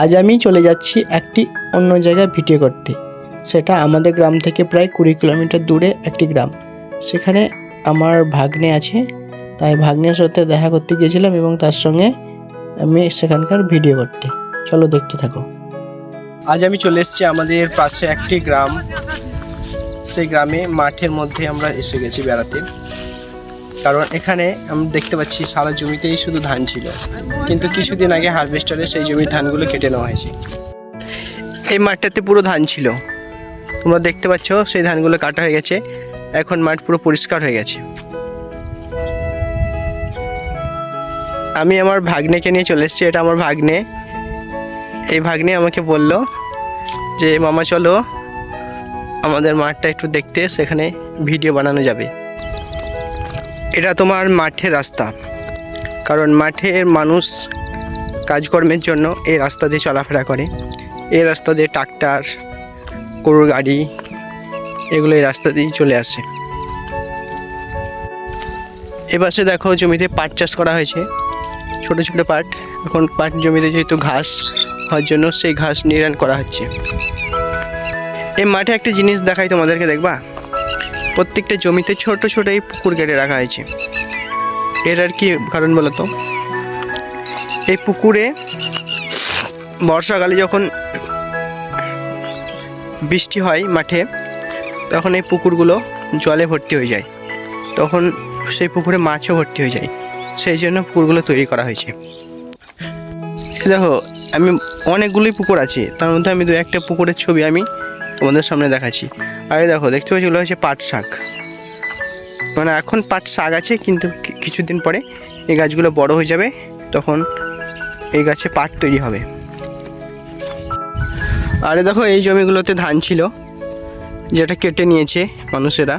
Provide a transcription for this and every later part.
আজ আমি চলে যাচ্ছি একটি অন্য জায়গায় ভিডিও করতে। সেটা আমাদের গ্রাম থেকে প্রায় কুড়ি কিলোমিটার দূরে একটি গ্রাম। সেখানে আমার ভাগ্নে আছে, তাই ভাগ্নের সাথে দেখা করতে গিয়েছিলাম এবং তার সঙ্গে আমি সেখানকার ভিডিও করতে। চলো দেখতে থাকো। আজ আমি চলে এসেছি আমাদের পাশে একটি গ্রাম। সেই গ্রামে মাঠের মধ্যে আমরা এসে গেছি বেড়াতে। কারণ এখানে আমরা দেখতে পাচ্ছি সারা জমিতেই শুধু ধান ছিল। কিন্তু কিছুদিন আগে হারভেস্টারে সেই জমির ধানগুলো কেটে নেওয়া হয়েছে। এই মাঠটাতে পুরো ধান ছিল। তোমরা দেখতে পাচ্ছ সেই ধানগুলো কাটা হয়ে গেছে। এখন মাঠ পুরো পরিষ্কার হয়ে গেছে। আমি আমার ভাগ্নেকে নিয়ে চলে এসেছি। এটা আমার ভাগ্নে। এই ভাগ্নে আমাকে বলল যে, মামা, চলো আমাদের মাঠটা একটু দেখতে। সেখানে ভিডিও বানানো যাবে। এটা তোমার মাঠের রাস্তা। কারণ মাঠের মানুষ কাজকর্মের জন্য এই রাস্তা দিয়ে চলাফেরা করে। এই রাস্তা দিয়ে ট্রাক্টর, গরুর গাড়ি, এগুলো এই রাস্তা দিয়েই চলে আসে। এপাশে দেখো জমিতে পাট চাষ করা হয়েছে। ছোট ছোট পাট। এখন পাট জমিতে যেহেতু ঘাস, হওয়ার জন্য সেই ঘাস নিরান করা হচ্ছে। এই মাঠে একটা জিনিস দেখাই তোমাদেরকে, দেখবা? প্রত্যেকটা জমিতে ছোট ছোট এই পুকুর কেটে রাখা হয়েছে। এর আর কি কারণ বলো তো? এই পুকুরে বর্ষাকালে যখন বৃষ্টি হয় মাঠে, তখন এই পুকুরগুলো জলে ভর্তি হয়ে যায়। তখন সেই পুকুরে মাছও ভর্তি হয়ে যায়। সেই জন্য পুকুরগুলো তৈরি করা হয়েছে। দেখো, আমি অনেকগুলোই পুকুর আছে। তার মধ্যে আমি দু একটা পুকুরের ছবি আমি তোমাদের সামনে দেখাচ্ছি। আর এই দেখো, দেখতে পাচ্ছি ওগুলো হচ্ছে পাট শাক। মানে এখন পাট শাক আছে, কিন্তু কিছুদিন পরে এই গাছগুলো বড় হয়ে যাবে, তখন এই গাছে পাট তৈরি হবে। আরে দেখো, এই জমিগুলোতে ধান ছিল, যেটা কেটে নিয়েছে মানুষেরা।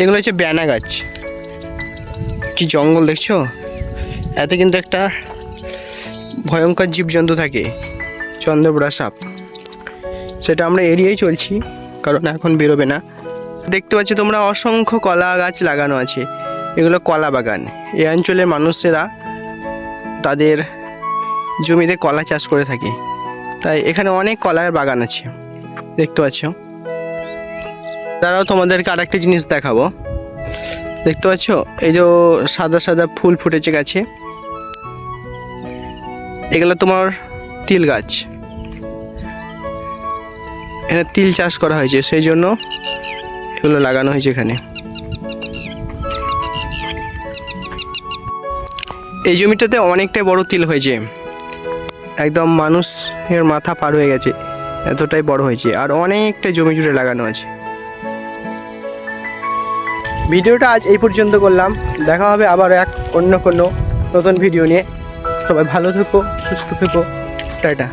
এগুলো হচ্ছে ব্যানা গাছ। কি জঙ্গল দেখছ? এতে কিন্তু একটা ভয়ঙ্কর জীবজন্তু থাকে। চন্দ্রপুরা সাপ। সেটা আমরা এড়িয়েই চলছি, কারণ এখন বেরোবে না। দেখতে পাচ্ছ তোমরা অসংখ্য কলা গাছ লাগানো আছে। এগুলো কলা বাগান। এই অঞ্চলের মানুষেরা তাদের জমিতে কলা চাষ করে থাকে। তাই এখানে অনেক কলার বাগান আছে। দেখতে পাচ্ছ? তারাও তোমাদেরকে আর একটা জিনিস দেখাবো। দেখতে পাচ্ছ? এই যে সাদা সাদা ফুল ফুটেছে গাছে। এগুলো তোমার তিল গাছ। এখানে তিল চাষ করা হয়েছে, সেই জন্য এগুলো লাগানো হয়েছে এখানে। এই জমিটাতে অনেকটাই বড় তিল হয়েছে। একদম মানুষের মাথা পার হয়ে গেছে, এতটাই বড় হয়েছে, আর অনেকটা জমি জুড়ে লাগানো আছে। ভিডিওটা আজ এই পর্যন্ত করলাম, দেখা হবে আবার এক অন্য কোনো নতুন ভিডিও নিয়ে। সবাই ভালো থেকো, সুস্থ থেকো, টাটা।